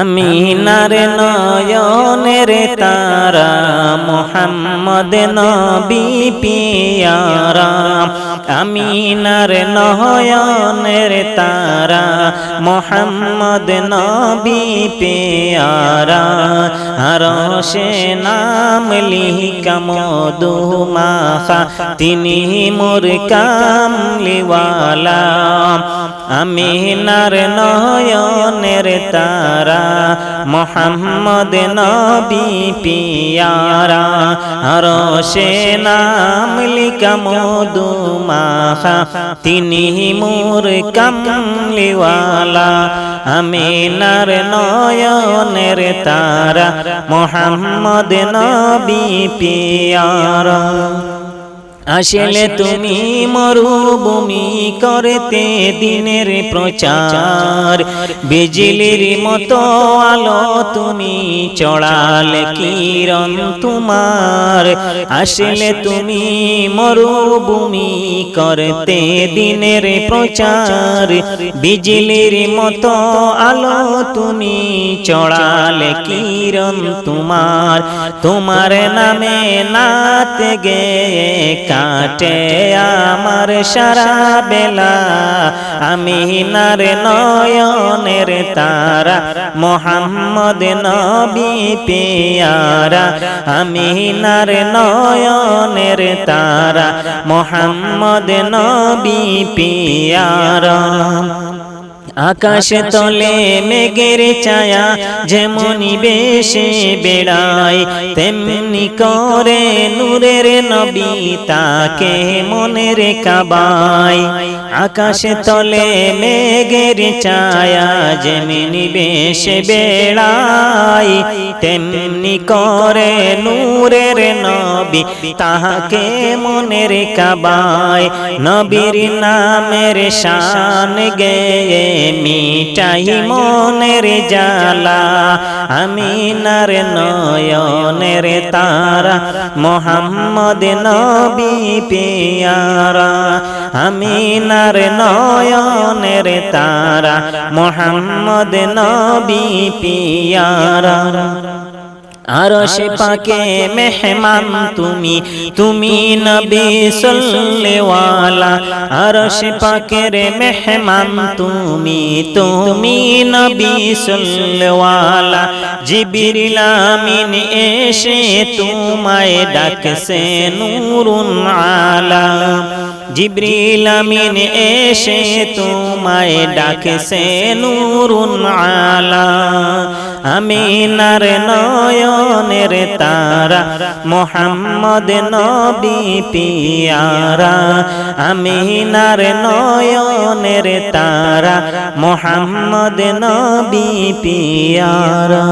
আমিনার নয়নের তারা, মোহাম্মদ নবী পিয়ারা। আমিনার নয়নের তারা, মোহাম্মদ নবী পিয়ারা। আর সে নাম লিহিকা মধু মাখা তিনি মোর কামলিওয়ালা আমিনার নয়নের তারা, মোহাম্মদ নবী পিয়ারা। আর সে নাম লিকা মধু মাখা, তিনি মোর কামলিওয়ালা। আমিনার নয়নের তারা, মোহাম্মদ নবী পিয়ারা। আসলে তুমি মরুভূমি করতে দিনের প্রচার। বিজলির মতো আলো তুমি চড়ালে কিরণ তোমার। আসলে তুমি মরুভূমি করতে দিনের প্রচার। বিজলির মতো আলো তুমি চড়ালে কিরণ তোমার। তোমার। নামে নাত গে কাটে আমার সারা বেলা। আমি নার নয়নের তারা, মোহাম্মদ নবী পিয়ারা। আমি নার নয়নের তারা, মোহাম্মদ নবী পেয়ারা। আকাশ তলে মেঘের ছায়া যেমনি বেশে বেড়ায় তেমনি করে নূরের নবী তাকে মনের কাবাই আকাশ তলে মেঘের ছায়া যেমনি বেশে বেড়ায় তেমনি করে নূরের নবী তাহাকে মনের কাবায় নবীর নামের শান গেয়ে মিটাই মনের জালা আমি নার নয়নের তারা, মোহাম্মদ নবী আমি নার নয়নের তারা, মোহাম্মদ নবী পিয়ারা। আরশে পাকে মেহমান তুমি তুমি নবী সল্লেওয়ালা আরশে পাকে রে মেহমান তুমি তুমি নবী সল্লেওয়ালা জিবরিল আমিন এসে তোমায় ডাকছে নূরুন আলা জিব্রিল আমিন এসে তোমায় ডাকছে নূরুন আলা আমিনার নয়নের তারা মোহাম্মদ নবী পিয়ারা। আমিনার নয়নের তারা মোহাম্মদ নবী পিয়ারা।